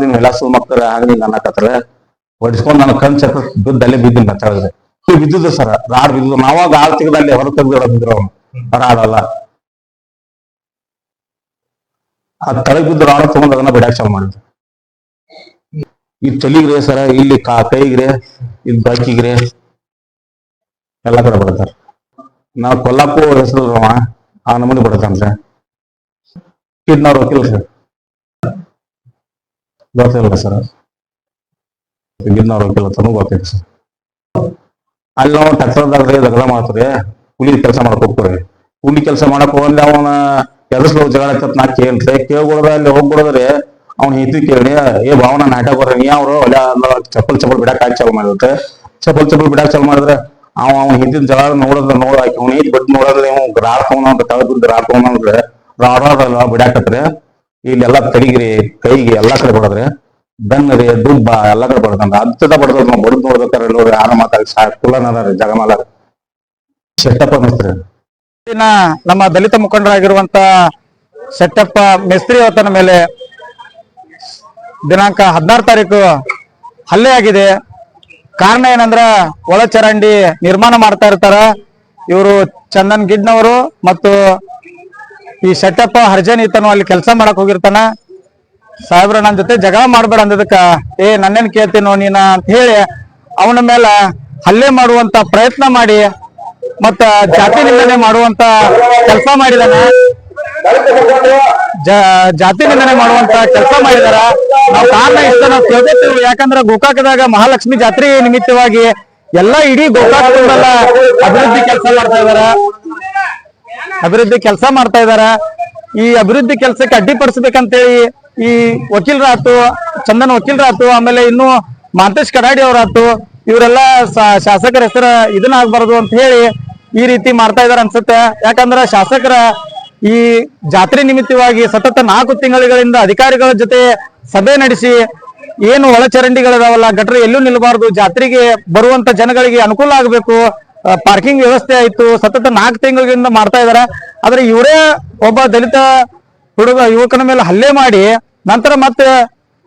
ದಿನ ಎಲ್ಲ ಮಕ್ಕಳ ಹಂಗ ಅನ್ನಕತ್ರ ಹೊಡಿಸ್ಕೊಂಡ್ ನನ್ನ ಕಣ್ ಚಕ್ರ ಬಿದ್ದು ಅಲ್ಲೇ ಬಿದ್ದೀನಿ ಮಾತಾಡಿದ್ರೆ ಬಿದ್ದಿದ್ದು ಸರ್, ರಾಡ್ ಬಿದ್ದು ನಾವಾಗ ಆಳ್ ಅಲ್ಲಿ ಹೊರ ತೆಗೆದು ಬಿದ್ರು ಅವನು ರಾಡ್ ಆ ತಳಗ್ ಬಿದ್ದು ರಾಡ ತಗೊಂಡ್ ಅದನ್ನ ಬಿಡಾಕ್ ಚಾಲು ಮಾಡಿದ್ರು. ಈ ತಲಿಗ್ರೆ ಸರ, ಇಲ್ಲಿ ಕಾ ಕೈಗ್ರೆ, ಇಲ್ಲಿ ಬಾಕಿಗ್ರೆ, ಎಲ್ಲಾ ಕಡೆ ಬರ್ತಾರ ನಾವು ಕೊಲ್ಲಾಪುರ ಹೆಸರು ಆ ನಮೂನಿ ಬಿಡತಾನ್ರಿ ಕಿಡ್ನವ್ರು ವಕೀಲ್ ಸರ್. ಗೊತ್ತಿಲ್ಲ ಸರ್. ಗಿರ್ನವ್ರ ವಕೀಲ್ ಗೊತ್ತಿಲ್ಲ ಸರ್. ಅಲ್ಲಿ ನಾವು ಟ್ಯಾಕ್ಟರ್ದಾಗ ದಗದ ಮಾಡ್ತೀರಿ, ಕೂಲಿ ಕೆಲಸ ಮಾಡಕ್ ಹೋಗ್ತೀರಿ. ಕೂಲಿ ಕೆಲಸ ಮಾಡಕ್ ಹೋಗಂದ್ರೆ ಅವನ ಎದರ್ಸ್ಲೋ ಜಗಳ ನಾ ಕೇಳ್ರಿ ಕೇಳ್ಕೊಡ್ದ ಅಲ್ಲಿ ಹೋಗ್ಬಿಡದ್ರಿ ಅವ್ನ ಹೆಂಡತಿ ಕೇಳಿ, ಏ ಭಾವನ, ನಾಟಕ ಬರ್ರಿ ನೀ ಅವ್ರು ಒಳ್ಳೆ ಚಪ್ಪಲ್ ಚಪ್ಪಲ್ ಬಿಡಕ್ ಹಾಕಿ ಚಾಲು ಮಾಡಿರುತ್ತೆ. ಚಪ್ಪಲ್ ಚಪ್ಪಲ್ ಬಿಡಕ್ ಚಾಲು ಮಾಡಿದ್ರೆ ಅವ ಅವ್ನ ಹಿಂದಿನ ಜಗಳ ನೋಡಿದ್ರ ನೋಡ ಅವ್ನ ಐತಿ ಬಿಟ್ಟು ನೋಡಿದ್ರೆ ಇವ್ ರಾಡ್ ತಗೊಂಡ್ ತಳಗ್ ಬಿದ್ದು ರಾಡ್ ತಗೊಂಡ್ರೆ ರಾಡಲ್ಲ ಬಿಡಾಕತ್ರಿ. ಇಲ್ಲೆಲ್ಲ ತಡಿಗಿರಿ ಕೈಗೆ ಎಲ್ಲಾ ಕಡೆ ಬಡದ್ರೆ, ಬೆನ್ನರಿ, ದುಬ್ಬ ಎಲ್ಲಾ ಕಡೆ ಬಡದಂಗ ಅಂತದ ಬಡದ ನಾವು ಬಡದ್ ನೋಡ್ಬೇಕಾರೆ ನೋಡಿ ಯಾರ ಮಾತಾಡಿ ಸಾ ಕುಲನ ಜಾಗ ಮಾಲ ಶೆಟ್ಟಪ್ಪ ಮಿಸ್ತ್ರಿ. ನಮ್ಮ ದಲಿತ ಮುಖಂಡರಾಗಿರುವಂತ ಶೆಟ್ಟಪ್ಪ ಮಿಸ್ತ್ರಿ ಅವತನ ಮೇಲೆ ದಿನಾಂಕ ಹದಿನಾರು ತಾರೀಕು ಹಲ್ಲೆ ಆಗಿದೆ. ಕಾರಣ ಏನಂದ್ರ ಒಳಚರಂಡಿ ನಿರ್ಮಾಣ ಮಾಡ್ತಾ ಇರ್ತಾರ. ಇವರು ಚಂದನ್ ಗಿಡ್ನವರು ಮತ್ತು ಈ ಶೆಟ್ಟಪ್ಪ ಹರ್ಜನ್ ಈತನು ಅಲ್ಲಿ ಕೆಲಸ ಮಾಡಕ್ ಹೋಗಿರ್ತಾನ. ಸಾಹೇಬ್ರ ನನ್ನ ಜೊತೆ ಜಗಳ ಮಾಡ್ಬೇಡ ಅಂದದಕ್ಕ ಏ, ನನ್ನೇನ್ ಕೇಳ್ತೀನೋ ನೀನ ಅಂತ ಹೇಳಿ ಅವನ ಮೇಲೆ ಹಲ್ಲೆ ಮಾಡುವಂತ ಪ್ರಯತ್ನ ಮಾಡಿ ಮತ್ತ ಜಾತಿ ನಿಂದನೆ ಮಾಡುವಂತ ಕೆಲಸ ಮಾಡಿದಾನ. ಜಾತಿ ನಿಂದನೆ ಮಾಡುವಂತ ಕೆಲಸ ಮಾಡಿದಾರ. ನಾವು ಕಾರಣ ಇಷ್ಟ, ನಾವು ತಿಳ್ಕೊತೀವಿ ಯಾಕಂದ್ರ ಗೋಕಾಕದಾಗ ಮಹಾಲಕ್ಷ್ಮಿ ಜಾತ್ರೆ ನಿಮಿತ್ತವಾಗಿ ಎಲ್ಲಾ ಇಡೀ ಗೋಕಾಕ ಅಭಿವೃದ್ಧಿ ಕೆಲಸ ಮಾಡ್ತಾ ಇದಾರ. ಅಭಿವೃದ್ಧಿ ಕೆಲಸ ಮಾಡ್ತಾ ಇದಾರ. ಈ ಅಭಿವೃದ್ಧಿ ಕೆಲಸಕ್ಕೆ ಅಡ್ಡಿಪಡಿಸ್ಬೇಕಂತೇಳಿ ಈ ವಕೀಲರಾತು ಚಂದನ್ ವಕೀಲರಾತು ಆಮೇಲೆ ಇನ್ನು ಮಾಂತೇಶ್ ಕಡಾಡಿ ಅವರಾತು ಇವರೆಲ್ಲ ಶಾಸಕರ ಹೆಸರ ಇದನ್ನ ಆಗ್ಬಾರ್ದು ಅಂತ ಹೇಳಿ ಈ ರೀತಿ ಮಾಡ್ತಾ ಇದಾರ ಅನ್ಸುತ್ತೆ. ಯಾಕಂದ್ರ ಶಾಸಕರ ಈ ಜಾತ್ರೆ ನಿಮಿತ್ತವಾಗಿ ಸತತ ನಾಲ್ಕು ತಿಂಗಳುಗಳಿಂದ ಅಧಿಕಾರಿಗಳ ಜೊತೆ ಸಭೆ ನಡೆಸಿ ಏನು ಒಳಚರಂಡಿಗಳಿದಾವಲ್ಲ, ಗಟ್ರ ಎಲ್ಲೂ ನಿಲ್ಬಾರ್ದು ಜಾತ್ರೆಗೆ ಬರುವಂತ ಜನಗಳಿಗೆ ಅನುಕೂಲ ಆಗಬೇಕು. ಪಾರ್ಕಿಂಗ್ ವ್ಯವಸ್ಥೆ ಆಯ್ತು. ಸತತ ನಾಲ್ಕು ತಿಂಗಳಿಂದ ಮಾಡ್ತಾ ಇದಾರೆ. ಆದ್ರೆ ಇವರೇ ಒಬ್ಬ ದಲಿತ ಹುಡುಗ, ಯುವಕನ ಮೇಲೆ ಹಲ್ಲೆ ಮಾಡಿ ನಂತರ ಮತ್ತೆ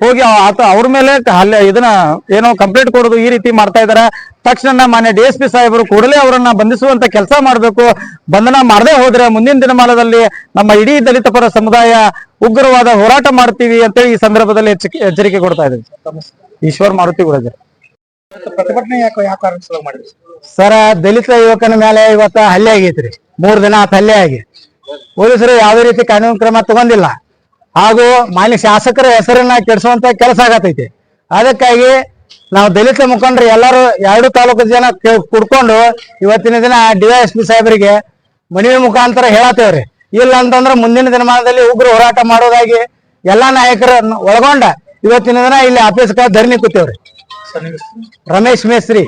ಹೋಗಿ ಆತ ಅವ್ರ ಮೇಲೆ ಹಲ್ಲೆ, ಇದನ್ನ ಏನೋ ಕಂಪ್ಲೇಂಟ್ ಕೊಡೋದು ಈ ರೀತಿ ಮಾಡ್ತಾ ಇದಾರೆ. ತಕ್ಷಣ ಮಾನ್ಯ ಡಿ ಎಸ್ ಪಿ ಸಾಹೇಬರು ಕೂಡಲೇ ಅವರನ್ನ ಬಂಧಿಸುವಂತ ಕೆಲಸ ಮಾಡಬೇಕು. ಬಂಧನ ಮಾಡದೆ ಹೋದ್ರೆ ಮುಂದಿನ ದಿನಮಾನದಲ್ಲಿ ನಮ್ಮ ಇಡೀ ದಲಿತ ಪರ ಸಮುದಾಯ ಉಗ್ರವಾದ ಹೋರಾಟ ಮಾಡ್ತೀವಿ ಅಂತೇಳಿ ಈ ಸಂದರ್ಭದಲ್ಲಿ ಎಚ್ಚರಿಕೆ ಕೊಡ್ತಾ ಇದ್ದೀವಿ ಈಶ್ವರ್ ಮಾರುತಿ ಗುಡಜರ್ ಸರ, ದಲಿತ ಯುವಕನ ಮೇಲೆ ಇವತ್ತ ಹಲ್ಲೆ ಆಗೈತ್ರಿ. ಮೂರ್ ದಿನ ಆತ ಹಲ್ಲೆ ಆಗಿ. ಪೊಲೀಸರು ಯಾವುದೇ ರೀತಿ ಕಾನೂನು ಕ್ರಮ ತಗೊಂಡಿಲ್ಲ. ಹಾಗೂ ಮಾನ್ಯ ಶಾಸಕರ ಹೆಸರನ್ನ ಕೆಡಿಸುವಂತ ಕೆಲಸ ಆಗತೈತಿ. ಅದಕ್ಕಾಗಿ ನಾವು ದಲಿತ ಮುಖಂಡರು ಎಲ್ಲರೂ ಎರಡು ತಾಲೂಕು ಜನ ಕುಡ್ಕೊಂಡು ಇವತ್ತಿನ ದಿನ ಡಿವೈಎಸ್ಪಿ ಸಾಹೇಬರಿಗೆ ಮನವಿ ಮುಖಾಂತರ ಹೇಳತ್ತೇವ್ರಿ. ಇಲ್ಲ ಅಂತಂದ್ರೆ ಮುಂದಿನ ದಿನಮಾನದಲ್ಲಿ ಉಗ್ರ ಹೋರಾಟ ಮಾಡೋದಾಗಿ ಎಲ್ಲಾ ನಾಯಕರನ್ನ ಒಳಗೊಂಡ ಇವತ್ತಿನ ದಿನ ಇಲ್ಲಿ ಆಫೀಸ್ಗೆ ಧರಣಿ ಕೂತೇವ್ರಿ? ರಮೇಶ್ ಮೇಸ್ತ್ರಿ.